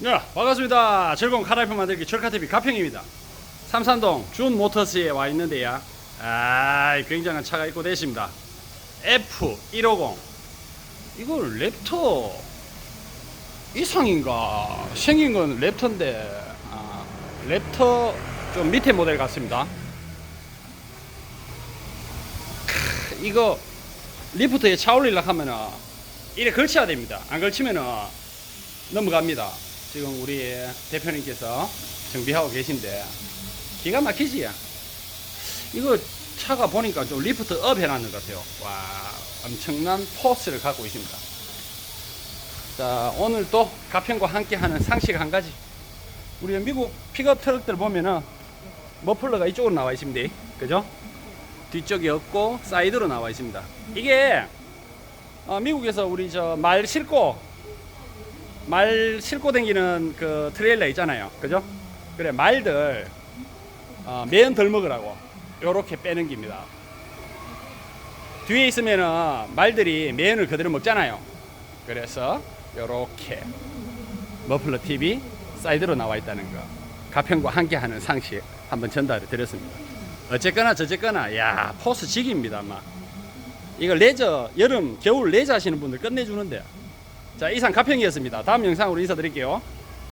네, 반갑습니다. 즐거운 카라이프 만들기 철카TV 가평입니다. 삼산동 준 모터스에 와 있는데요. 아, 굉장한 차가 있고 되십니다. F150. 이거 랩터 이상인가? 생긴 건 랩터인데, 아, 랩터 좀 밑에 모델 같습니다. 크, 이거 리프트에 차 올리려고 하면은 이래 걸쳐야 됩니다. 안 걸치면은 넘어갑니다. 지금 우리 대표님께서 정비하고 계신데 기가 막히지? 이거 차가 보니까 좀 리프트 업 해놨는 것 같아요. 와, 엄청난 포스를 갖고 있습니다. 자, 오늘 또 가평과 함께 하는 상식 한 가지. 우리 미국 픽업 트럭들 보면은 머플러가 이쪽으로 나와 있습니다. 그죠? 뒤쪽이 없고 사이드로 나와 있습니다. 이게 어, 미국에서 우리 저 말 싣고 말 싣고 다니는 그 트레일러 있잖아요. 그죠? 그래 말들 어, 매연 덜 먹으라고 요렇게 빼는 겁니다. 뒤에 있으면은 말들이 매연을 그대로 먹잖아요. 그래서 요렇게 머플러 TV 사이드로 나와 있다는 거 가평과 함께하는 상식 한번 전달해 드렸습니다. 어쨌거나 저쨌거나 야 포스 직입니다, 막 이거 레저 여름 겨울 레저 하시는 분들 끝내주는데 자 이상 가평이었습니다. 다음 영상으로 인사드릴게요.